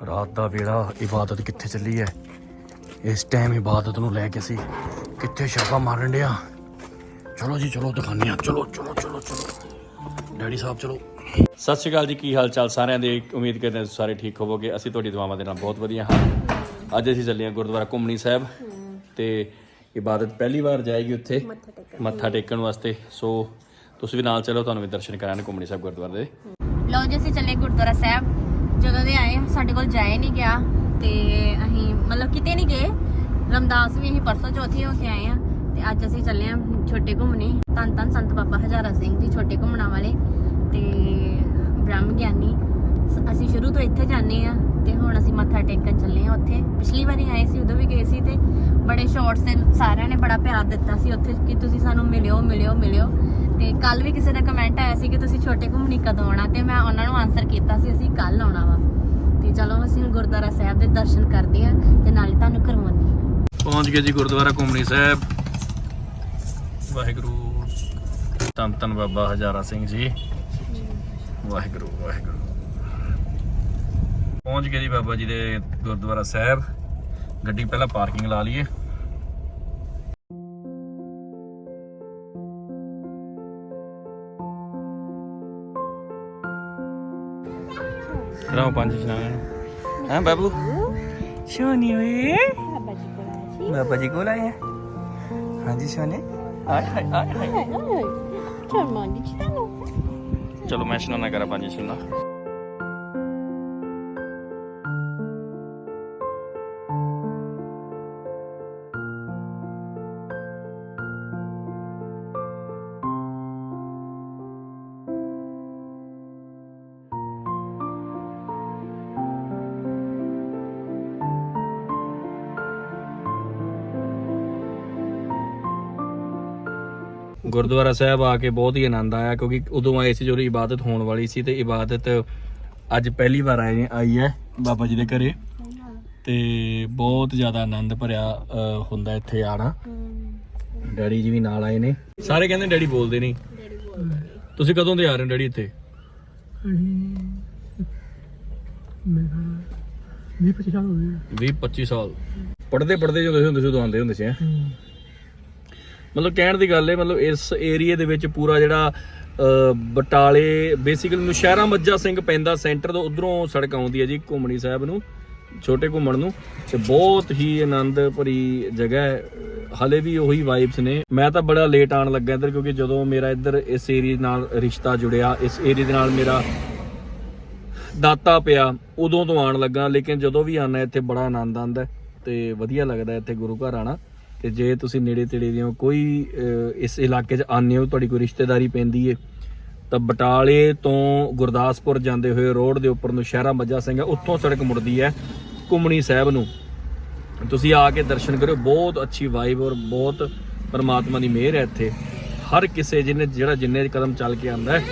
ਰਾਤ ਦਾ ਵੇਲਾ ਇਬਾਦਤ ਕਿੱਥੇ ਚੱਲੀ ਹੈ ਇਸ ਟਾਈਮ ਇਬਾਦਤ ਨੂੰ ਲੈ ਕੇ ਅਸੀਂ ਕਿੱਥੇ ਛਾਪਾ ਮਾਰਨ ਡਿਆ? ਚਲੋ ਜੀ ਚਲੋ ਦਿਖਾਉਂਦੇ ਹਾਂ। ਚਲੋ ਚਲੋ ਚਲੋ ਚਲੋ। ਡੈਡੀ ਸਾਹਿਬ ਚਲੋ। ਸਤਿ ਸ਼੍ਰੀ ਅਕਾਲ ਜੀ ਕੀ ਹਾਲ ਚਾਲ ਸਾਰਿਆਂ ਦੇ ਉਮੀਦ ਕਰਦੇ ਹਾਂ ਤੁਸੀਂ ਸਾਰੇ ਠੀਕ ਹੋਵੋਗੇ। ਅਸੀਂ ਤੁਹਾਡੀ ਦੁਆਵਾਂ ਦੇ ਨਾਲ ਬਹੁਤ ਵਧੀਆ ਹਾਂ। ਅੱਜ ਅਸੀਂ ਚੱਲੇ ਹਾਂ ਗੁਰਦੁਆਰਾ ਘੁੰਮਣੀ ਸਾਹਿਬ ਤੇ ਇਬਾਦਤ ਪਹਿਲੀ ਵਾਰ ਜਾਏਗੀ ਉੱਥੇ ਮੱਥਾ ਟੇਕਣ ਵਾਸਤੇ। ਸੋ ਤੁਸੀਂ ਵੀ ਨਾਲ ਚਲੋ ਤੁਹਾਨੂੰ ਵੀ ਦਰਸ਼ਨ ਕਰਾਉਣ ਘੁੰਮਣੀ ਸਾਹਿਬ ਗੁਰਦੁਆਰੇ ਦੇ। ਲਓ ਜੀ ਅਸੀਂ ਚੱਲੇ ਗੁਰਦੁਆਰਾ ਸਾਹਿਬ। ਜਦੋਂ ਦੇ ਆਏ, ਸਾਡੇ ਕੋਲ ਜਾਏ ਨਹੀਂ ਗਿਆ ਤੇ ਅਸੀਂ ਮਤਲਬ ਕਿਤੇ ਨਹੀਂ ਗਏ। ਰਮਦਾਸ ਵੀ ਅਸੀਂ ਪਰਸੋਂ ਚੌਥੀ ਹੋ ਕੇ ਆਏ ਆ ਤੇ ਅੱਜ ਅਸੀਂ ਚੱਲੇ ਆ ਛੋਟੇ ਘੁੰਮਣੇ। ਧੰਨ ਧੰਨ ਸੰਤ ਬਾਬਾ ਹਜ਼ਾਰਾ ਸਿੰਘ ਜੀ, ਛੋਟੇ ਘੁੰਮਣਾ ਵਾਲੇ ਤੇ ਬ੍ਰਹਮ ਗਿਆਨੀ। ਸ- ਅਸੀਂ ਸ਼ੁਰੂ ਤੋਂ ਇੱਥੇ ਜਾਂਦੇ ਆ ਤੇ ਹੁਣ ਅਸੀਂ ਮੱਥਾ ਟੇਕਣ ਚੱਲੇ ਆ ਉੱਥੇ। ਪਿਛਲੀ ਵਾਰੀ ਆਏ ਸੀ, ਉਦੋਂ ਵੀ ਗਏ ਸੀ ਤੇ ਬੜੇ ਸ਼ਾਰਟਸ ਤੇ ਸਾਰਿਆਂ ਨੇ ਬੜਾ ਪਿਆਰ ਦਿੱਤਾ ਸੀ ਉੱਥੇ ਕਿ ਤੁਸੀਂ ਸਾਨੂੰ ਮਿਲਿਓ ਮਿਲਿਓ ਮਿਲਿਓ। ਤੇ ਕੱਲ ਵੀ ਕਿਸੇ ਦਾ ਕਮੈਂਟ ਆਇਆ ਸੀ ਕਿ ਤੁਸੀਂ ਛੋਟੇ ਘੁੰਮਣੀ ਕਦੋਂ ਆਉਣਾ ਤੇ ਮੈਂ ਉਹਨਾਂ ਨੂੰ ਆਨਸਰ ਕੀਤਾ ਸੀ, ਅਸੀਂ ਕੱਲ ਆਉਣਾ ਵਾ। ਤੇ ਚਲੋ ਅਸੀਂ ਗੁਰਦੁਆਰਾ ਸਾਹਿਬ ਦੇ ਦਰਸ਼ਨ ਕਰਦੇ ਆ ਤੇ ਨਾਲੇ ਤੁਹਾਨੂੰ ਕਰਵਾਉਂਦੇ ਪਹੁੰਚ ਗਏ ਜੀ ਗੁਰਦੁਆਰਾ ਘੁੰਮਣੀ ਸਾਹਿਬ। ਵਾਹਿਗੁਰੂ। ਧੰਨ ਧੰਨ ਬਾਬਾ ਹਜ਼ਾਰਾ ਸਿੰਘ ਜੀ। ਵਾਹਿਗੁਰੂ ਵਾਹਿਗੁਰੂ। ਪਹੁੰਚ ਗਏ ਜੀ ਬਾਬਾ ਜੀ ਦੇ ਗੁਰਦੁਆਰਾ ਸਾਹਿਬ। ਗੱਡੀ ਪਹਿਲਾਂ ਪਾਰਕਿੰਗ ਲਾ ਲਈਏ। ਕਰਾਓ ਪੰਜ ਇਸ਼ਨਾਨ ਹਾਂ ਬਾਬੂ? ਸ਼ੋਨੀ ਓਏ ਬਾਬਾ ਜੀ ਕੋਲ ਆਏ ਹੈ ਹਾਂਜੀ ਸੋਨੇ। ਆਏ ਹਾਏ ਆਏ ਹਾਏ ਚਲੋ ਮੈਂ ਇਸ਼ਨਾਨ ਨਾ ਕਰਾਂ ਪੰਜ ਇਸ਼ਨਾਨ ਗੁਰਦੁਆਰਾ ਸਾਹਿਬ ਆ ਕੇ ਬਹੁਤ ਹੀ ਆਨੰਦ ਆਇਆ ਕਿਉਂਕਿ ਉਦੋਂ ਆਏ ਸੀ ਜਦੋਂ ਇਬਾਦਤ ਹੋਣ ਵਾਲੀ ਸੀ ਤੇ ਇਬਾਦਤ ਅੱਜ ਪਹਿਲੀ ਵਾਰ ਆਏ ਆਈ ਹੈ ਬਾਬਾ ਜੀ ਦੇ ਘਰੇ। ਤੇ ਬਹੁਤ ਜ਼ਿਆਦਾ ਆਨੰਦ ਭਰਿਆ ਹੁੰਦਾ ਇੱਥੇ ਆਣਾ। ਡੈਡੀ ਜੀ ਵੀ ਨਾਲ ਆਏ ਨੇ। ਸਾਰੇ ਕਹਿੰਦੇ ਡੈਡੀ ਬੋਲਦੇ ਨਹੀਂ। ਤੁਸੀਂ ਕਦੋਂ ਦੇ ਆ ਰਹੇ ਹੋ ਡੈਡੀ ਇੱਥੇ? ਵੀਹ ਪੱਚੀ ਸਾਲ ਹੋ ਗਏ। 20 25 ਸਾਲ। ਪੜਦੇ ਪੜਦੇ ਜਦੋਂ ਹੁੰਦੇ ਸੀ ਉਦੋਂ ਆਉਂਦੇ ਹੁੰਦੇ ਸੀ ਹੈਂ? ਮਤਲਬ ਕਹਿਣ ਦੀ ਗੱਲ ਹੈ ਮਤਲਬ ਇਸ ਏਰੀਏ ਦੇ ਵਿੱਚ ਪੂਰਾ ਜਿਹੜਾ ਬਟਾਲੇ ਬੇਸਿਕਲੀ ਨੁਸ਼ਹਿਰਾ ਮੱਜਾ ਸਿੰਘ ਪੈਂਦਾ, ਸੈਂਟਰ ਤੋਂ ਉਧਰੋਂ ਸੜਕ ਆਉਂਦੀ ਹੈ ਜੀ ਘੁੰਮਣੀ ਸਾਹਿਬ ਨੂੰ, ਛੋਟੇ ਘੁੰਮਣ ਨੂੰ, ਤੇ ਬਹੁਤ ਹੀ ਆਨੰਦ ਭਰੀ ਜਗ੍ਹਾ ਹੈ। ਹਲੇ ਵੀ ਉਹੀ ਵਾਈਬਸ ਨੇ। ਮੈਂ ਤਾਂ ਬੜਾ ਲੇਟ ਆਣ ਲੱਗਾ ਇੱਧਰ, ਕਿਉਂਕਿ ਜਦੋਂ ਮੇਰਾ ਇੱਧਰ ਇਸ ਏਰੀਏ ਨਾਲ ਰਿਸ਼ਤਾ ਜੁੜਿਆ, ਇਸ ਏਰੀਏ ਦੇ ਨਾਲ ਮੇਰਾ ਦਾਤਾ ਪਿਆ, ਉਦੋਂ ਤੋਂ ਆਣ ਲੱਗਾ, ਲੇਕਿਨ ਜਦੋਂ ਵੀ ਆਣਾ ਇੱਥੇ ਬੜਾ ਆਨੰਦ ਆਉਂਦਾ ਹੈ ਤੇ ਵਧੀਆ ਲੱਗਦਾ ਇੱਥੇ ਗੁਰੂ ਘਰ ਆਣਾ ਤੇ ਜੇ ਤੁਸੀਂ ਨੇੜੇ ਤੇੜੇ ਦੇ ਹੋ, ਕੋਈ ਇਸ ਇਲਾਕੇ 'ਚ ਆਨੇ ਹੋ, ਤੁਹਾਡੀ ਕੋਈ ਰਿਸ਼ਤੇਦਾਰੀ ਪੈਂਦੀ ਏ, ਤਾਂ ਬਟਾਲੇ ਤੋਂ ਗੁਰਦਾਸਪੁਰ ਜਾਂਦੇ ਹੋਏ ਰੋਡ ਦੇ ਉੱਪਰ ਨੂੰ ਸ਼ਹਿਰਾ ਮੱਜਾ ਸਿੰਘ ਹੈ ਉੱਥੋਂ ਸੜਕ ਮੁੜਦੀ ਹੈ ਘੁੰਮਣੀ ਸਾਹਿਬ ਨੂੰ। ਤੁਸੀਂ ਆ ਕੇ ਦਰਸ਼ਨ ਕਰਿਓ, ਬਹੁਤ ਅੱਛੀ ਵਾਈਬ ਔਰ ਬਹੁਤ ਪਰਮਾਤਮਾ ਦੀ ਮਿਹਰ ਹੈ ਇੱਥੇ। ਹਰ ਕਿਸੇ ਜਿਹਨੇ ਜਿਹੜਾ ਜਿੰਨੇ ਕਦਮ ਚੱਲ ਕੇ ਆਂਦਾ ਹੈ,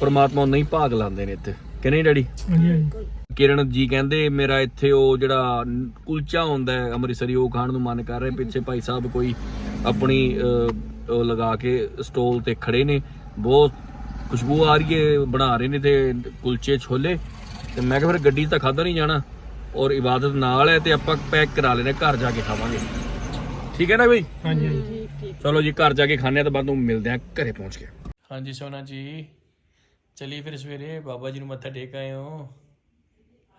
ਪਰਮਾਤਮਾ ਨੂੰ ਨਹੀਂ ਭਾਗ ਲਾਉਂਦੇ ਨੇ ਇੱਥੇ। ਕਿ ਨਹੀਂ ਡੈਡੀ? ਹਾਂਜੀ ਹਾਂਜੀ। ਕਿਰਨ ਜੀ ਕਹਿੰਦੇ ਮੇਰਾ ਇੱਥੇ ਉਹ ਜਿਹੜਾ ਕੁਲਚਾ ਹੁੰਦਾ ਹੈ ਅੰਮ੍ਰਿਤਸਰੀ ਉਹ ਖਾਣ ਨੂੰ ਮਨ ਕਰ ਰਿਹਾ। ਪਿੱਛੇ ਭਾਈ ਸਾਹਿਬ ਕੋਈ ਆਪਣੀ ਅਹ, ਉਹ ਲਗਾ ਕੇ ਸਟੋਲ ਤੇ ਖੜੇ ਨੇ। ਬਹੁਤ ਖੁਸ਼ਬੂ ਆ ਰਹੀ ਹੈ ਬਣਾ ਰਹੇ ਨੇ ਤੇ ਕੁਲਚੇ ਛੋਲੇ। ਤੇ ਮੈਂ ਕਿਹਾ ਫਿਰ ਗੱਡੀ 'ਚ ਤਾਂ ਖਾਦਾ ਨਹੀਂ ਜਾਣਾ। ਔਰ ਇਬਾਦਤ ਨਾਲ ਹੈ ਤੇ ਆਪਾਂ ਪੈਕ ਕਰਾ ਲੈਣੇ ਘਰ ਜਾ ਕੇ ਖਾਵਾਂਗੇ। ਠੀਕ ਹੈ ਨਾ ਬਈ? ਹਾਂਜੀ ਹਾਂਜੀ। ਚਲੋ ਜੀ ਘਰ ਜਾ ਕੇ ਖਾਣੇ ਆ ਤਾਂ ਬਾਅਦ ਨੂੰ ਮਿਲਦੇ ਆ ਘਰੇ ਪਹੁੰਚ ਕੇ। ਹਾਂਜੀ ਸੋਨਾ ਜੀ। ਚਲੀ ਫਿਰ ਸਵੇਰੇ ਬਾਬਾ ਜੀ ਨੂੰ ਮੱਥਾ ਟੇਕ ਆਏ ਹੋ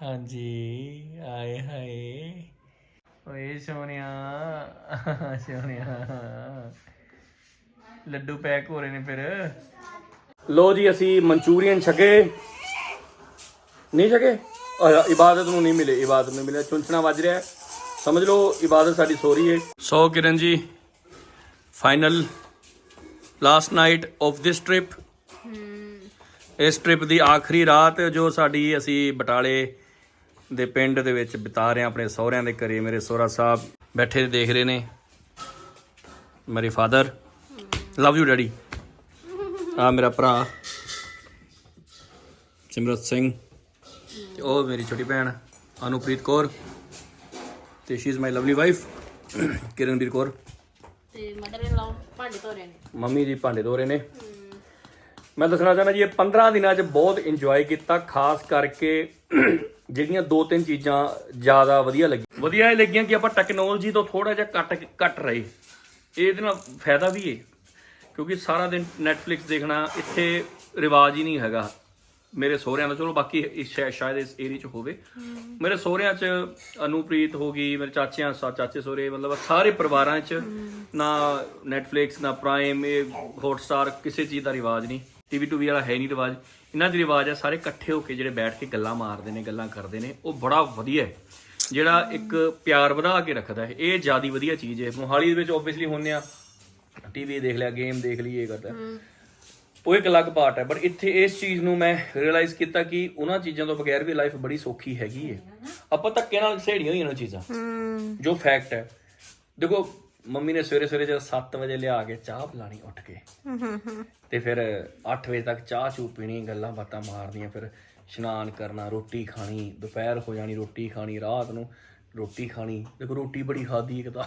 ਹਾਂਜੀ ਆਏ ਹਾਏ। ਓਏ ਸੋਨਿਆ ਸੋਨਿਆ ਲੱਡੂ ਪੈਕ ਹੋ ਰਹੇ ਨੇ ਫਿਰ। ਲੋ ਜੀ ਅਸੀਂ ਮਨਚੂਰੀਅਨ ਛਕੇ। ਨਹੀਂ ਛਕੇ? ਇਬਾਦਤ ਨੂੰ ਨਹੀਂ ਮਿਲੇ ਇਬਾਦਤ ਨੂੰ ਮਿਲੇ ਚੁੰਚਣਾ ਵੱਜ ਰਿਹਾ। ਸਮਝ ਲਓ ਇਬਾਦਤ ਸਾਡੀ ਸੋ ਰਹੀ ਹੈ so Kiran ji final last night of this trip ਇਸ ਟ੍ਰਿਪ ਦੀ ਆਖਰੀ ਰਾਤ ਜੋ ਸਾਡੀ ਅਸੀਂ ਬਟਾਲੇ ਦੇ ਪਿੰਡ ਦੇ ਵਿੱਚ ਬਿਤਾ ਰਹੇ ਆਪਣੇ ਸਹੁਰਿਆਂ ਦੇ ਘਰੇ ਮੇਰੇ ਸਹੁਰਾ ਸਾਹਿਬ ਬੈਠੇ ਦੇਖ ਰਹੇ ਨੇ। ਮੇਰੇ ਫਾਦਰ ਲਵ ਯੂ ਡੈਡੀ ਆ ਮੇਰਾ ਭਰਾ ਸਿਮਰਤ ਸਿੰਘ। ਤੇ ਉਹ ਮੇਰੀ ਛੋਟੀ ਭੈਣ ਅਨੁਪ੍ਰੀਤ ਕੌਰ। ਤੇ she is my lovely wife Kiranveer Kaur. ਤੇ ਮਦਰ ਇਨ ਲਾਅ ਭਾਂਡੇ ਧੋ ਰਹੇ ਨੇ। ਮੰਮੀ ਜੀ ਭਾਂਡੇ ਧੋ ਰਹੇ ਨੇ। ਮੈਂ ਦੱਸਣਾ ਚਾਹੁੰਦਾ ਜੀ ਇਹ 15 ਦਿਨਾਂ 'ਚ ਬਹੁਤ ਇੰਜੋਏ ਕੀਤਾ ਖਾਸ ਕਰਕੇ ਜਿਹੜੀਆਂ ਦੋ ਤਿੰਨ ਚੀਜ਼ਾਂ ਜ਼ਿਆਦਾ ਵਧੀਆ ਲੱਗੀਆਂ ਵਧੀਆ ਇਹ ਲੱਗੀਆਂ ਕਿ ਆਪਾਂ ਟੈਕਨੋਲੋਜੀ ਤੋਂ ਥੋੜਾ ਜਿਹਾ ਕੱਟ ਕੱਟ ਰਹੇ। ਇਹਦੇ ਨਾਲ ਫਾਇਦਾ ਵੀ ਹੈ ਕਿਉਂਕਿ ਸਾਰਾ ਦਿਨ ਨੈਟਫਲਿਕਸ ਦੇਖਣਾ ਇੱਥੇ ਰਿਵਾਜ ਹੀ ਨਹੀਂ ਹੈਗਾ। ਮੇਰੇ ਸਹੁਰਿਆਂ ਦਾ ਚਲੋ ਬਾਕੀ ਇਸ ਸ਼ਾਇ- ਸ਼ਾਇਦ ਇਸ ਏਰੀਆ 'ਚ ਹੋਵੇ। ਮੇਰੇ ਸਹੁਰਿਆਂ 'ਚ ਅਨੂਪ੍ਰੀਤ ਹੋ ਗਈ ਮੇਰੇ ਚਾਚਿਆਂ ਸਾ ਚਾਚੇ ਸਹੁਰੇ ਮਤਲਬ ਸਾਰੇ ਪਰਿਵਾਰਾਂ 'ਚ ਨਾ ਨੈਟਫਲਿਕਸ ਨਾ ਪ੍ਰਾਈਮ ਇਹ ਹੌਟਸਟਾਰ ਕਿਸੇ ਚੀਜ਼ ਦਾ ਰਿਵਾਜ ਨਹੀਂ। ਟੀਵੀ ਟੂਵੀ ਵਾਲਾ ਹੈ ਨਹੀਂ ਰਿਵਾਜ। ਇਹਨਾਂ 'ਚ ਰਿਵਾਜ ਹੈ ਸਾਰੇ ਇਕੱਠੇ ਹੋ ਕੇ ਜਿਹੜੇ ਬੈਠ ਕੇ ਗੱਲਾਂ ਮਾਰਦੇ ਨੇ ਗੱਲਾਂ ਕਰਦੇ ਨੇ ਉਹ ਬੜਾ ਵਧੀਆ ਹੈ। ਜਿਹੜਾ ਇੱਕ ਪਿਆਰ ਵਧਾ ਕੇ ਰੱਖਦਾ ਹੈ ਇਹ ਜਿਆਦੀ ਵਧੀਆ ਚੀਜ਼ ਹੈ। ਮੋਹਾਲੀ ਦੇ ਵਿੱਚ ਆਬਵੀਅਸਲੀ ਹੁੰਨੇ ਆ ਟੀਵੀ ਦੇਖ ਲਿਆ ਗੇਮ ਦੇਖ ਲਈ ਇਹ ਕਰਦਾ। ਉਹ ਇੱਕ ਅਲੱਗ ਪਾਰਟ ਹੈ ਬਟ ਇੱਥੇ ਇਸ ਚੀਜ਼ ਨੂੰ ਮੈਂ ਰਿਅਲਾਈਜ਼ ਕੀਤਾ ਕਿ ਉਹਨਾਂ ਚੀਜ਼ਾਂ ਤੋਂ ਬਗੈਰ ਵੀ ਲਾਈਫ ਬੜੀ ਸੌਖੀ ਹੈਗੀ ਹੈ। ਆਪਾਂ ਧੱਕੇ ਨਾਲ ਸਹੇੜੀਆਂ ਹੋਈਆਂ ਨੇ ਚੀਜ਼ਾਂ। ਜੋ ਫੈਕਟ ਹੈ। ਦੇਖੋ ਮੰਮੀ ਨੇ ਸਵੇਰੇ ਸਵੇਰੇ ਜਦ 7 ਵਜੇ ਲਿਆ ਕੇ ਚਾਹ ਪਿਲਾਣੀ ਉੱਠ ਕੇ। ਤੇ ਫਿਰ 8 ਵਜੇ ਤੱਕ ਚਾਹ ਚੂ ਪੀਣੀ ਗੱਲਾਂ ਬਾਤਾਂ ਮਾਰਨੀਆਂ ਫਿਰ ਇਸ਼ਨਾਨ ਕਰਨਾ ਰੋਟੀ ਖਾਣੀ ਦੁਪਹਿਰ ਹੋ ਜਾਣੀ ਰੋਟੀ ਖਾਣੀ ਰਾਤ ਨੂੰ ਰੋਟੀ ਖਾਣੀ। ਦੇਖੋ ਰੋਟੀ ਬੜੀ ਖਾਦੀ ਇੱਕ ਤਾਂ।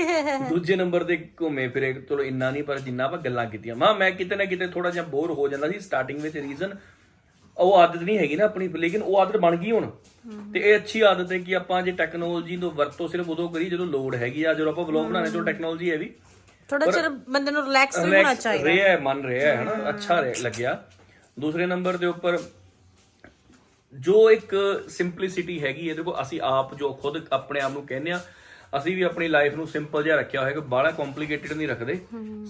ਦੂਜੇ ਨੰਬਰ ਤੇ ਘੁੰਮੇ ਫਿਰੇ ਚਲੋ ਇੰਨਾ ਨਹੀਂ ਪਰ ਜਿੰਨਾ ਆਪਾਂ ਗੱਲਾਂ ਕੀਤੀਆਂ। ਮਾਂ ਮੈਂ ਕਿਤੇ ਨਾ ਕਿਤੇ ਥੋੜਾ ਜਿਹਾ ਬੋਰ ਹੋ ਜਾਂਦਾ ਸੀ ਸਟਾਰਟਿੰਗ ਵਿੱਚ ਰੀਜ਼ਨ ਉਹ ਆਦਤ ਨਹੀਂ ਹੈਗੀ ਨਾ ਆਪਣੀ ਲੇਕਿਨ ਉਹ ਆਦਤ ਬਣ ਗਈ ਹੁਣ। ਤੇ ਇਹ ਅੱਛੀ ਆਦਤ ਹੈ ਕਿ ਆਪਾਂ ਜੇ ਟੈਕਨੋਲੋਜੀ ਤੋਂ ਵਰਤੋਂ ਸਿਰਫ ਉਦੋਂ ਕਰੀ ਜਦੋਂ ਲੋੜ ਹੈਗੀ ਆ ਜਦੋਂ ਆਪਾਂ ਵਲੌਗ ਬਣਾਉਣੇ ਚਲੋ ਟੈਕਨੋਲੋਜੀ ਹੈ ਵੀ। ਥੋੜਾ ਚਿਰ ਬੰਦੇ ਨੂੰ ਰਿਲੈਕਸ ਹੋਣਾ ਚਾਹੀਦਾ। ਰਿਹਾ ਹੈ, ਮਨ ਰਿਹਾ ਹੈ ਹਨਾ? ਅੱਛਾ ਰਿਹਾ- ਲੱਗਿਆ। ਦੂਸਰੇ ਨੰਬਰ ਦੇ ਉੱਪਰ ਜੋ ਇੱਕ ਸਿੰਪਲਿਸਿਟੀ ਹੈਗੀ ਹੈ ਦੇਖੋ ਅਸੀਂ ਆਪ ਜੋ ਖੁਦ ਆਪਣੇ ਆਪ ਨੂੰ ਕਹਿੰਦੇ ਆ ਅਸੀਂ ਵੀ ਆਪਣੀ ਲਾਈਫ ਨੂੰ ਸਿੰਪਲ ਜਿਹਾ ਰੱਖਿਆ ਹੋਇਆ ਕਿ ਬਾਹਲਾ ਕੰਪਲਿਕੇਟਡ ਨਹੀਂ ਰੱਖਦੇ।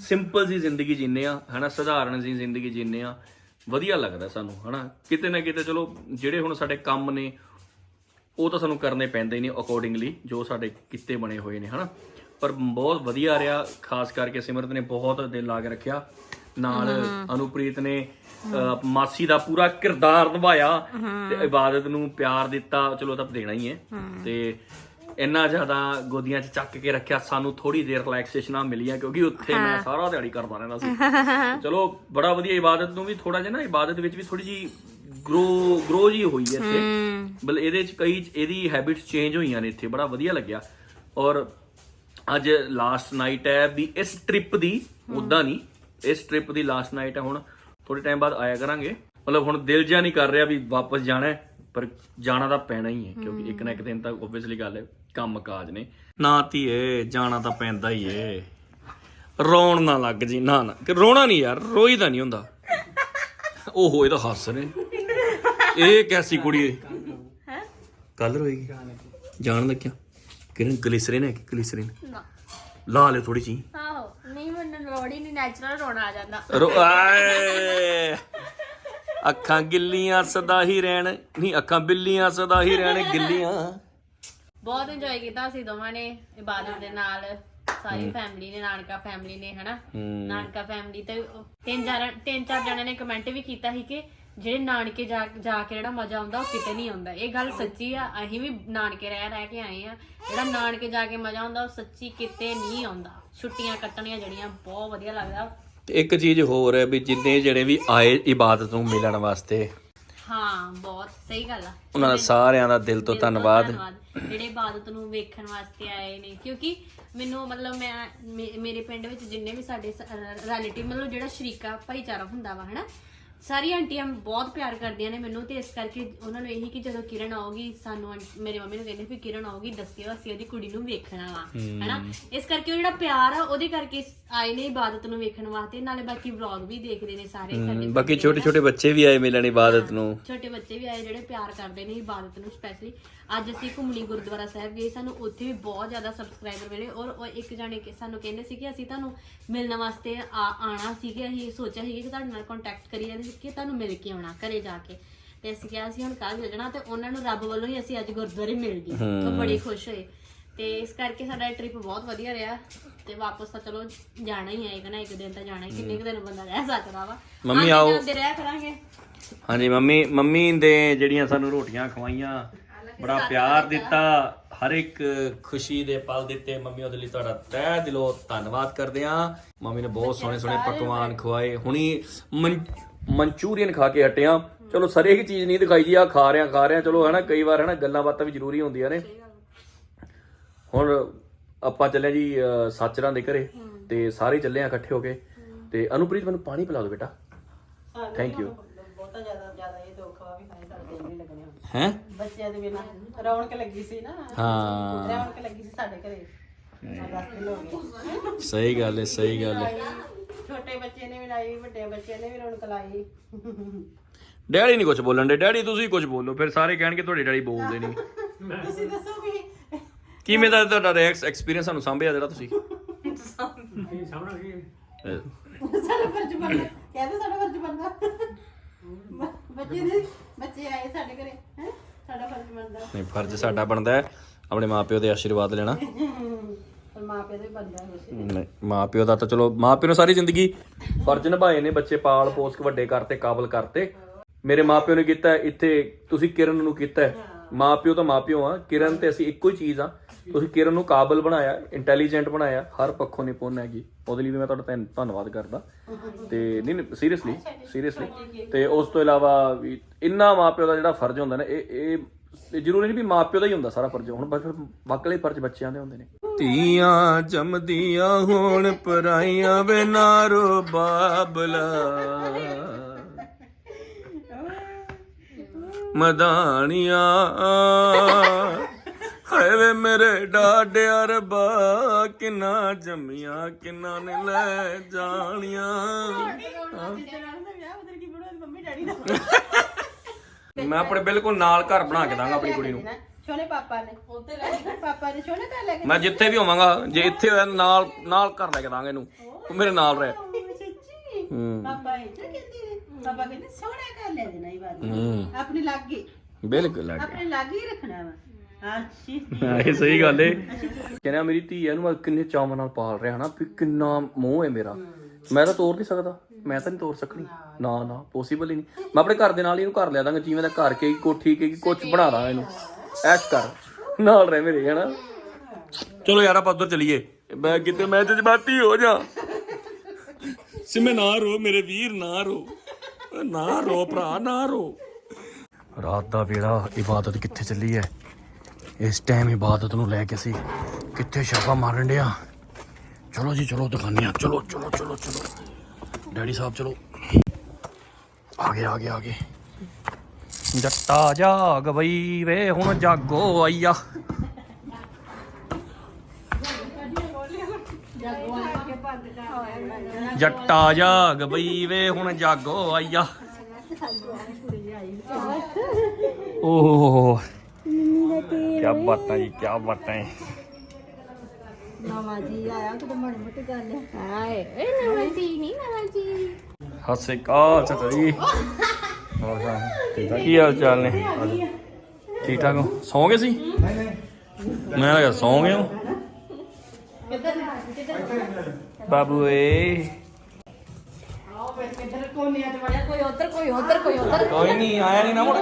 ਸਿੰਪਲ ਜੀ ਜ਼ਿੰਦਗੀ ਜੀਨੇ ਆ ਹਨਾ? ਸਧਾਰਨ ਜੀ ਜ਼ਿੰਦਗੀ ਜੀਨੇ ਆ ਵਧੀਆ ਲੱਗਦਾ ਸਾਨੂੰ ਹਨਾ? ਕਿਤੇ ਨਾ ਕਿਤੇ ਚਲੋ ਜਿਹੜੇ ਹੁਣ ਸਾਡੇ ਕੰਮ ਨੇ ਉਹ ਤਾਂ ਸਾਨੂੰ ਕਰਨੇ ਪੈਂਦੇ ਨੇ ਅਕੋਰਡਿੰਗਲੀ ਜੋ ਸਾਡੇ ਕਿੱਤੇ ਬਣੇ ਹੋਏ ਨੇ ਹਨਾ? ਪਰ ਬਹੁਤ ਵਧੀਆ ਰਿਹਾ ਖਾਸ ਕਰਕੇ ਸਿਮਰਤ ਨੇ ਬਹੁਤ ਦਿਲ ਲਾ ਕੇ ਰੱਖਿਆ। ਨਾਲ ਅਨੁਪ੍ਰੀਤ ਨੇ ਮਾਸੀ ਦਾ ਪੂਰਾ ਕਿਰਦਾਰ ਨਿਭਾਇਆ ਤੇ ਇਬਾਦਤ ਨੂੰ ਪਿਆਰ ਦਿੱਤਾ ਚਲੋ ਤਾਂ ਦੇਣਾ ਹੀ ਹੈ। ਤੇ ਇੰਨਾ ਜ਼ਿਆਦਾ ਗੋਦੀਆਂ 'ਚ ਚੱਕ ਕੇ ਰੱਖਿਆ ਸਾਨੂੰ ਥੋੜੀ ਦੇਰ ਰਿਲੈਕਸੇਸ਼ਨਾਂ ਮਿਲੀਆਂ ਕਿਉਂਕਿ ਉੱਥੇ ਮੈਂ ਸਾਰਾ ਦਿਹਾੜੀ ਕਰਦਾ ਰਹਿੰਦਾ ਸੀ। ਚਲੋ ਬੜਾ ਵਧੀਆ ਇਬਾਦਤ ਨੂੰ ਵੀ ਥੋੜਾ ਜਿਹਾ ਨਾ ਇਬਾਦਤ ਵਿੱਚ ਵੀ ਥੋੜੀ ਜੀ ਗਰੋ ਗਰੋ ਜੀ ਹੋਈ ਹੈ ਇੱਥੇ। ਬਲ ਇਹਦੇ ਚ ਕਈ ਇਹਦੀ ਹੈਬਿਟਸ ਚੇਂਜ ਹੋਈਆਂ ਨੇ ਇੱਥੇ ਬੜਾ ਵਧੀਆ ਲੱਗਿਆ। ਔਰ ਅੱਜ ਲਾਸਟ ਨਾਈਟ ਹੈ ਵੀ ਇਸ ਟ੍ਰਿਪ ਦੀ ਉਦਾਂ ਨਹੀਂ ਇਸ ਟ੍ਰਿਪ ਦੀ ਲਾਸਟ ਨਾਈਟ ਹੈ ਹੁਣ ਥੋੜੇ ਟਾਈਮ ਬਾਅਦ ਆਇਆ ਕਰਾਂਗੇ। ਮਤਲਬ ਹੁਣ ਦਿਲ ਜਿਹਾ ਨਹੀਂ ਕਰ ਰਿਹਾ ਵੀ ਵਾਪਸ ਜਾਣਾ ਹੈ। ਪਰ ਜਾਣਾ ਤਾਂ ਪੈਣਾ ਹੀ ਹੈ ਕਿਉਂਕਿ ਇੱਕ ਨਾ ਇੱਕ ਦਿਨ ਤਾਂ ਓਬਵੀਅਸਲੀ ਗੱਲ ਹੈ ਕੰਮ ਕਾਜ ਨੇ। ਨਾ ਧੀਏ ਜਾਣਾ ਤਾਂ ਪੈਂਦਾ ਹੀ ਏ। ਰੋਣ ਨਾ ਲੱਗ ਜੀ ਨਾ ਨਾ। ਕਿ ਰੋਣਾ ਨਹੀਂ ਯਾਰ ਰੋਈ ਤਾਂ ਨਹੀਂ ਹੁੰਦਾ। ਓਹੋ ਇਹ ਤਾਂ ਹੱਸ ਰਹੇ ਇਹ ਕੈਸੀ ਕੁੜੀ ਹੈ ਕੱਲ ਰੋਏਗੀ। ਜਾਣ ਲੱਗਿਆ। ਕਿਰਨ ਗਲਿਸਰੀਨ ਹੈ ਕਿ ਗਲਿਸਰੀਨ ਨਾ? ਲਾ ਲੈ ਥੋੜੀ ਜੀ ਆਹੋ ਨਹੀਂ ਮੈਨੂੰ ਲੋੜ ਹੀ ਨਹੀਂ ਨੈਚੁਰਲ ਰੋਣਾ ਆ ਜਾਂਦਾ। ਰੋ ਆਏ। ਅੱਖਾਂ ਗਿੱਲੀਆਂ ਸਦਾ ਹੀ ਰਹਿਣ। ਨਹੀਂ ਅੱਖਾਂ ਬਿੱਲੀਆਂ ਸਦਾ ਹੀ ਰਹਿਣ ਗਿੱਲੀਆਂ। ਬਹੁਤ ਇੰਜੋਏ ਕੀਤਾ ਅਸੀਂ ਦੋਵਾਂ ਨੇ ਇਬਾਦਤ ਦੇ ਨਾਲ ਸਾਰੀ ਫੈਮਿਲੀ ਨੇ ਨਾਨਕਾ ਫੈਮਿਲੀ ਨੇ ਹਨਾ? ਨਾਨਕਾ ਫੈਮਿਲੀ ਤੇ ਉਹ ਤਿੰਨ ਚਾਰ ਤਿੰਨ ਚਾਰ ਜਣਿਆਂ ਨੇ ਕਮੈਂਟ ਵੀ ਕੀਤਾ ਸੀ ਕਿ ਜਿਹੜੇ ਨਾਨਕੇ ਜਾ ਜਾ ਕੇ ਜਿਹੜਾ ਮਜ਼ਾ ਆਉਂਦਾ ਉਹ ਕਿਤੇ ਨਹੀਂ ਆਉਂਦਾ। ਇਹ ਗੱਲ ਸੱਚੀ ਆ ਅਸੀਂ ਵੀ ਨਾਨਕੇ ਰਹਿ ਰਹਿ ਕੇ ਆਏ ਆ। ਜਿਹੜਾ ਨਾਨਕੇ ਜਾ ਕੇ ਮਜ਼ਾ ਆਉਂਦਾ ਉਹ ਸੱਚੀ ਕਿਤੇ ਨਹੀਂ ਆਉਂਦਾ। ਛੁੱਟੀਆਂ ਕੱਟਣੀਆਂ ਜਿਹੜੀਆਂ ਬਹੁਤ ਵਧੀਆ ਲੱਗਦਾ। ਤੇ ਇੱਕ ਚੀਜ਼ ਹੋਰ ਹੈ ਵੀ ਜਿੰਨੇ ਜਿਹੜੇ ਵੀ ਆਏ ਇਬਾਦਤ ਨੂੰ ਮਿਲਣ ਵਾਸਤੇ ਹਾਂ ਬਹੁਤ ਸਹੀ ਗੱਲ ਆ। ਉਹਨਾਂ ਦਾ ਸਾਰਿਆਂ ਦਾ ਦਿਲ ਤੋਂ ਦਿਲ ਧੰਨਵਾਦ। ਜਿਹੜੇ ਇਬਾਦਤ ਨੂੰ ਵੇਖਣ ਵਾਸਤੇ ਆਏ ਨੇ ਕਿਉਂਕਿ ਮੈਨੂੰ ਮਤਲਬ ਮੈਂ ਮੇ- ਮੇਰੇ ਪਿੰਡ ਵਿੱਚ ਜਿੰਨੇ ਵੀ ਸਾਡੇ ਰਿਲੇਟਿਵ ਮਤਲਬ ਜਿਹੜਾ ਸ਼ਰੀਕਾ ਭਾਈਚਾਰਾ ਹੁੰਦਾ ਵਾ ਹਨਾ ਸਾਰੀਆਂ ਆਂਟੀਆਂ ਬਹੁਤ ਪਿਆਰ ਕਰਦੀਆਂ ਨੇ ਮੈਨੂੰ ਤੇ ਇਸ ਕਰਕੇ ਉਹਨਾਂ ਨੂੰ ਇਹੀ ਕਿ ਜਦੋਂ ਕਿਰਨ ਆਊਗੀ ਸਾਨੂੰ ਆਂਟ- ਮੇਰੇ ਮੰਮੀ ਨੂੰ ਕਹਿੰਦੇ ਵੀ ਕਿਰਨ ਆਊਗੀ ਦੱਸਿਓ ਅਸੀਂ ਉਹਦੀ ਕੁੜੀ ਨੂੰ ਵੇਖਣਾ ਵਾ ਹਨਾ? ਇਸ ਕਰਕੇ ਉਹ ਜਿਹੜਾ ਪਿਆਰ ਆ ਉਹਦੇ ਕਰਕੇ ਆਏ ਨੇ ਇਬਾਦਤ ਨੂੰ ਵੇਖਣ ਵਾਸਤੇ ਨਾਲੇ ਬਾਕੀ ਵਲੌਗ ਵੀ ਦੇਖਦੇ ਨੇ ਸਾਰੇ ਸਾਡੇ ਬਾਕੀ ਛੋਟੇ ਛੋਟੇ ਬੱਚੇ ਵੀ ਆਏ ਮਿਲਣ ਇਬਾਦਤ ਨੂੰ। ਛੋਟੇ ਬੱਚੇ ਵੀ ਆਏ ਜਿਹੜੇ ਪਿਆਰ ਕਰਦੇ ਨੇ ਇਬਾਦਤ ਨੂੰ ਸਪੈਸ਼ਲੀ ਅੱਜ ਅਸੀਂ ਘੁੰਮਣੀ ਗੁਰਦੁਆਰਾ ਸਾਹਿਬ ਗਏ ਸਾਨੂੰ ਉੱਥੇ ਵੀ ਬਹੁਤ ਜ਼ਿਆਦਾ ਸਬਸਕ੍ਰਾਈਬਰ ਮਿਲੇ ਔਰ ਉਹ ਇੱਕ ਜਾਣੇ ਕਿ ਸਾਨੂੰ ਕਹਿੰਦੇ ਸੀ ਕਿ ਅਸੀਂ ਤੁਹਾਨੂੰ ਮਿਲਣ ਵਾਸਤੇ ਆ- ਆਣਾ ਸੀ ਕਿ ਅਸੀਂ ਸੋਚਿਆ ਸੀ ਕਿ ਤੁਹਾਡੇ ਨਾਲ ਕੰਟੈਕਟ ਕਰੀ ਜਾਂਦੇ ਸੀ ਕਿ ਤੁਹਾਨੂੰ ਮਿਲ ਕੇ ਆਉਣਾ ਘਰੇ ਜਾ ਕੇ। ਤੇ ਅਸੀਂ ਕਿਹਾ ਸੀ ਹੁਣ ਕੱਲ ਮਿਲ ਜਾਣਾ ਤੇ ਉਹਨਾਂ ਨੂੰ ਰੱਬ ਵੱਲੋਂ ਹੀ ਅਸੀਂ ਅੱਜ ਗੁਰਦੁਆਰੇ ਮਿਲ ਗਏ। ਉਹ ਬੜੇ ਖੁਸ਼ ਹੋਏ। ਤੇ ਇਸ ਕਰਕੇ ਸਾਡਾ ਟ੍ਰਿਪ ਬਹੁਤ ਵਧੀਆ ਰਿਹਾ ਤੇ ਵਾਪਸ ਤਾਂ ਚਲੋ ਜਾਣਾ ਹੀ ਹੈ ਇੱਕ ਨਾ ਇੱਕ ਦਿਨ ਤਾਂ ਜਾਣਾ ਹੀ ਕਿੰਨੇ ਕੁ ਦਿਨ ਬੰਦਾ ਰਹਿ ਸਕਦਾ ਵਾ। ਮੰਮੀ ਆਓ। ਜਾਂਦੇ ਰਹਿ ਕਰਾਂਗੇ। ਹਾਂਜੀ ਮੰਮੀ ਮੰਮੀ ਦੇ ਜਿਹੜੀਆਂ ਸਾਨੂੰ ਰੋਟੀਆਂ ਖਵਾਈਆਂ ਬੜਾ ਪਿਆਰ ਦਿੱਤਾ। ਹਰ ਇੱਕ ਖੁਸ਼ੀ ਦੇ ਪਲ ਦਿੱਤੇ। ਮੰਮੀ ਉਹਦੇ ਲਈ ਤੁਹਾਡਾ ਤਹਿ ਦਿਲੋਂ ਧੰਨਵਾਦ ਕਰਦੇ ਆ ਮੰਮੀ ਨੇ ਬਹੁਤ ਸੋਹਣੇ ਸੋਹਣੇ ਪਕਵਾਨ ਖਵਾਏ। ਹੁਣੀ ਮਨ- ਮਨਚੂਰੀਅਨ ਖਾ ਕੇ ਹਟਿਆ ਚਲੋ ਸਰੇਕ ਚੀਜ਼ ਨਹੀਂ ਦਿਖਾਈ ਜੀ। ਆ ਖਾ ਰਿਆ ਖਾ ਰਿਆ ਚਲੋ ਹਨਾ ਕਈ ਵਾਰ ਹਨਾ ਗੱਲਾਂ ਬਾਤਾਂ ਵੀ ਜ਼ਰੂਰੀ ਹੁੰਦੀਆਂ ਨੇ। ਹੁਣ ਆਪਾਂ ਚੱਲੇ ਜੀ ਸਾਚਰਾਂ ਦੇ ਘਰੇ। ਤੇ ਸਾਰੇ ਚੱਲੇ ਆ ਇਕੱਠੇ ਹੋ ਕੇ। ਤੇ ਅਨੁਪ੍ਰੀਤ ਮੈਨੂੰ ਪਾਣੀ ਪਿਲਾ ਦਿਓ ਬੇਟਾ। ਥੈਂਕ ਯੂ ਬਹੁਤਾ ਜ਼ਿਆਦਾ ਜ਼ਿਆਦਾ ਇਹ ਦੁੱਖ ਵਾ ਵੀ ਖਾਏ ਸਾਡੇ ਦਿਲ ਨਹੀਂ ਲੱਗਣੇ ਹੁਣ ਹੈ? ਬੱਚਿਆਂ ਦੇ ਬਿਨਾ। ਰੌਣਕ ਲੱਗੀ ਸੀ ਨਾ। ਹਾਂ। ਰੌਣਕ ਲੱਗੀ ਸੀ ਸਾਡੇ ਘਰੇ। ਆ ਦਸ ਦਿਨ ਹੋ ਗਏ। ਸਹੀ ਗੱਲ ਹੈ ਸਹੀ ਗੱਲ ਹੈ ਛੋਟੇ ਬੱਚੇ ਨੇ ਵੀ ਲਾਈ ਵੱਡੇ ਬੱਚੇ ਨੇ ਵੀ ਰੌਣਕ ਲਾਈ। ਡੈਡੀ ਨਹੀਂ ਕੁਝ ਬੋਲਣ ਦੇ ਡੈਡੀ ਤੁਸੀਂ ਕੁਝ ਬੋਲੋ ਫਿਰ ਸਾਰੇ ਕਹਿਣਗੇ ਤੁਹਾਡੇ ਡੈਡੀ ਬੋਲਦੇ ਨਹੀਂ ਤੁਸੀਂ ਦੱਸੋ ਵੀ। ਕਿਵੇਂ ਦਾ ਤੁਹਾਡਾ ਰੈਕਸ ਐਕਸਪੀਰੀਅੰਸ ਸਾਨੂੰ ਸਾਂਭਿਆ ਜਿਹੜਾ ਤੁਸੀਂ? ਅਹ, ਸਾਡਾ ਫਰਜ਼ ਬਣਦਾ। ਕਹਿੰਦੇ ਸਾਡਾ ਫਰਜ਼ ਬਣਦਾ। ਬੱਚੇ ਦੇ ਬੱਚੇ ਆਏ ਸਾਡੇ ਘਰੇ ਹੈ? ਸਾਡਾ ਫਰਜ਼ ਬਣਦਾ। ਨਹੀਂ ਫਰਜ਼ ਸਾਡਾ ਬਣਦਾ ਹੈ ਆਪਣੇ ਮਾਪਿਓ ਦੇ ਆਸ਼ੀਰਵਾਦ ਲੈਣਾ। ਪਰ ਮਾਂ ਪਿਓ ਦਾ ਵੀ ਬਣਦਾ ਹੈ ਕੁਛ। ਨਹੀਂ ਮਾਪਿਓ ਦਾ ਤਾਂ ਚਲੋ ਮਾਪਿਓ ਨੇ ਸਾਰੀ ਜ਼ਿੰਦਗੀ ਫਰਜ਼ ਨਿਭਾਏ ਨੇ ਬੱਚੇ ਪਾਲ ਪੋਸ ਕੇ ਵੱਡੇ ਕਰਤੇ ਕਾਬਲ ਕਰਤੇ। ਮੇਰੇ ਮਾਪਿਓ ਨੇ ਕੀਤਾ ਹੈ, ਇੱਥੇ ਤੁਸੀਂ ਕਿਰਨ ਨੂੰ ਕੀਤਾ ਹੈ। ਮਾਪਿਓ ਤਾਂ ਮਾਪਿਓ ਆ, ਕਿਰਨ ਤੇ ਅਸੀਂ ਇੱਕੋ ਹੀ ਚੀਜ਼ ਆ। ਤੁਸੀਂ ਕਿਰਨ ਨੂੰ ਕਾਬਲ ਬਣਾਇਆ ਇੰਟੈਲੀਜੈਂਟ ਬਣਾਇਆ, ਹਰ ਪੱਖੋਂ ਨਿਪੁੰਨ ਹੈਗੀ। ਉਹਦੇ ਲਈ ਵੀ ਮੈਂ ਤੁਹਾਡਾ ਧੰਨ- ਧੰਨਵਾਦ ਕਰਦਾ। ਤੇ ਨਹੀਂ ਨਹੀਂ ਸੀਰੀਅਸਲੀ ਸੀਰੀਅਸਲੀ ਤੇ ਉਸ ਤੋਂ ਇਲਾਵਾ ਵੀ ਇੰਨਾ ਮਾਪਿਓ ਦਾ ਜਿਹੜਾ ਫਰਜ਼ ਹੁੰਦਾ ਨਾ, ਇਹ ਇਹ ਇਹ ਜ਼ਰੂਰੀ ਨਹੀਂ ਵੀ ਮਾਪਿਓ ਦਾ ਹੀ ਹੁੰਦਾ ਸਾਰਾ ਫਰਜ਼। ਹੁਣ ਬਸ ਬਾਕਲੇ ਫਰਜ਼ ਬੱਚਿਆਂ ਦੇ ਹੁੰਦੇ ਨੇ। ਧੀਆਂ ਜੰਮਦੀਆਂ ਹੋਣ, ਪਰਾਈਆਂ ਵੇ ਨਾਰੋ ਬਾਬਲਾ। ਮਦਾਨੀਆਂ। ਹਾਏ ਵੇ ਮੇਰੇ ਡਾਡਿਆ ਰੱਬਾ ਕਿੰਨਾ ਜੰਮੀਆਂ ਕਿੰਨਾ ਨੇ ਲੈ ਜਾਣੀਆਂ। ਕੀ ਮੈਂ ਆਪਣੇ ਬਿਲਕੁਲ ਨਾਲ ਘਰ ਬਣਾ ਕੇ ਦਾਂਗਾ ਆਪਣੀ ਕੁੜੀ ਨੂੰ। ਛੋਲੇ ਪਾਪਾ ਨੇ। ਉੱਤੇ ਲੈ ਪਾਪਾ ਨੇ ਛੋਲੇ ਤਾਂ ਲੈ ਕੇ ਮੈਂ ਜਿੱਥੇ ਵੀ ਹੋਵਾਂਗਾ ਜੇ ਇੱਥੇ ਹੋਇਆ ਨਾਲ ਨਾਲ ਘਰ ਲੈ ਕੇ ਦਾਂਗਾ ਇਹਨੂੰ। ਤੂੰ ਮੇਰੇ ਨਾਲ ਰਹਿ। ਪਾਪਾ ਇਹ ਤਾਂ ਕਹਿੰਦੇ ਨੇ ਪਾਪਾ ਕਹਿੰਦੇ ਸੋਹਣਾ ਕਰ ਲੈ ਦੇਣਾ ਇਹ ਬਾਤ ਹੂੰ। ਆਪਣੀ ਲਾਗੇ। ਬਿਲਕੁਲ ਲੱਗ। ਆਪਣੇ ਲਾਗੇ ਹੀ ਰੱਖਣਾ ਵਾ। ਅੱਛੀ ਇਹ ਸਹੀ ਗੱਲ ਏ। ਕਹਿੰਦਾ ਮੇਰੀ ਧੀ ਹੈ ਇਹਨੂੰ ਮੈਂ ਕਿੰਨੇ ਚਾਵਾਂ ਨਾਲ ਪਾਲ ਰਿਹਾ ਨਾ ਵੀ ਕਿੰਨਾ ਮੋਹ ਹੈ ਮੇਰਾ। ਮੈਂ ਤਾਂ ਤੋੜ ਨਹੀਂ ਸਕਦਾ। ਮੈਂ ਤਾਂ ਨਹੀਂ ਤੋੜ ਸਕਣੀ। ਨਾ ਨਾ। ਪੋਸੀਬਲ ਹੀ ਨਹੀਂ। ਮੈਂ ਆਪਣੇ ਘਰ ਦੇ ਨਾਲ ਹੀ ਇਹਨੂੰ ਘਰ ਲਿਆ ਦਾਂਗਾ ਜਿਵੇਂ ਦਾ ਘਰ ਕੇ ਕੋਠੀ ਕੇ ਕੁਝ ਬਣਾ ਦਾਂ ਇਹਨੂੰ। ਐਸ਼ ਕਰ। ਨਾਲ ਰਹਿ ਮੇਰੇ ਹਨਾ। ਚਲੋ ਯਾਰ ਆਪਾਂ ਉੱਧਰ ਚਲੀਏ। ਮੈਂ ਕਿਤੇ ਮੈਂ ਜਜ਼ਬਾਤੀ ਹੋ ਜਾ। ਸਿਮੇ ਨਾ ਰੋ, ਮੇਰੇ ਵੀਰ ਨਾ ਰੋ। ਨਾ ਰੋ ਭਰਾ, ਨਾ ਰੋ। ਰਾਤ ਦਾ ਵੇੜਾ ਇਬਾਦਤ ਕਿੱਥੇ ਚੱਲੀ ਹੈ ਇਸ ਟਾਈਮ ਇਬਾਦਤ ਨੂੰ ਲੈ ਕੇ ਅਸੀਂ ਕਿੱਥੇ ਛਾਪਾ ਮਾਰਨ ਡਿਆ? ਚਲੋ ਜੀ, ਚਲੋ ਦਿਖਾਉਂਦੇ ਚਲੋ ਚਲੋ ਚਲੋ ਚਲੋ। ਡੈਡੀ ਸਾਹਿਬ, ਚਲੋ। ਆ ਗਏ ਆ ਗਏ ਆ ਗਏ। ਜੱਟਾ ਜਾਗ ਬਈ ਵੇ, ਹੁਣ ਜਾਗੋ ਆਈਆ। ਜੱਟਾ ਜਾਗ ਬਈ ਵੇ ਹੁਣ ਜਾਗੋ ਆਈਆ। ਓਹ। ਕੀ ਬਾਤਾਂ ਜੀ ਕੀ ਬਾਤਾਂ ਹੈ ਨਵਾਂ ਜੀ ਆਇਆ ਕਿਤੇ ਮਾੜੀ ਮੋਟੀ ਗੱਲ ਹੈ ਹਾਏ ਏ ਨਵਾਂ ਜੀ ਨਹੀਂ ਨਵਾਂ ਜੀ। ਹੱਸੇ ਕਾ ਚਾਚਾ ਜੀ। ਹੋਰ ਠੀਕ ਠਾਕ? ਕੀ ਹਾਲ ਚਾਲ ਨੇ? ਠੀਕ ਠਾਕ ਹੋ? ਸੌਂ ਗਏ ਸੀ? ਮੈਂ ਲੱਗਾ ਸੌਂ ਗਏ ਹੋ। ਬਾਬੂ ਏ। ਕਿੱਧਰ ਕੋਨਿਆਂ ਤੇ ਵੜਿਆ ਕੋਈ ਉਧਰ ਕੋਈ ਉਧਰ ਕੋਈ ਉਧਰ। ਕੋਈ ਨਹੀਂ ਆਇਆ ਨਹੀਂ ਨਾ ਮੁੜ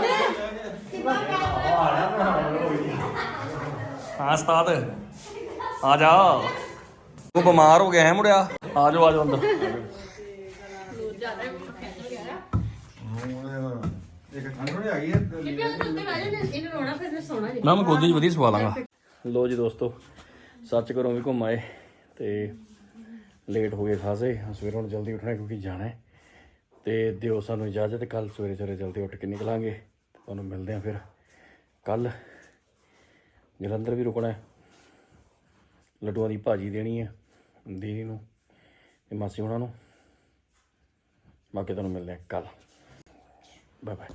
ਹਾਂ, ਉਸਤਾਦ। ਆ ਜਾ। ਤੂੰ ਬਿਮਾਰ ਹੋ ਗਿਆ ਹੈ ਮੁੜਿਆ? ਆ ਜਾਓ ਆ ਜਾਓ ਅੰਦਰ। ਇੱਕ ਠੰਡ ਨਹੀਂ ਆਈ ਹੈ ਜੀ ਨਾ, ਮੈਂ ਗੋਦੀ 'ਚ ਵਧੀਆ ਸਵਾ ਲਾਂਗਾ। ਲੋ ਜੀ ਦੋਸਤੋ, ਸੱਚ ਕਰੋ ਵੀ ਘੁੰਮ ਆਏ ਤੇ ਲੇਟ ਹੋ ਗਏ ਖਾਸੇ। ਸਵੇਰ ਹੁਣ ਜਲਦੀ ਉੱਠਣਾ ਕਿਉਂਕਿ ਜਾਣਾ ਹੈ। ਤੇ ਦਿਓ ਸਾਨੂੰ ਇਜਾਜ਼ਤ ਕੱਲ ਸਵੇਰੇ ਸਵੇਰੇ ਜਲਦੀ ਉੱਠ ਕੇ ਨਿਕਲਾਂਗੇ। ਤੁਹਾਨੂੰ ਮਿਲਦੇ ਆ ਫਿਰ ਕੱਲ ਜਲੰਧਰ ਵੀ ਰੁਕਣਾ ਹੈ। ਲੱਡੂਆਂ ਦੀ ਭਾਜੀ ਦੇਣੀ ਹੈ ਦੀਦੀ ਨੂੰ ਤੇ ਮਾਸੀ ਉਹਨਾਂ ਨੂੰ। ਬਾਕੀ ਤੁਹਾਨੂੰ ਮਿਲਦੇ ਆ ਕੱਲ ਬਾਏ ਬਾਏ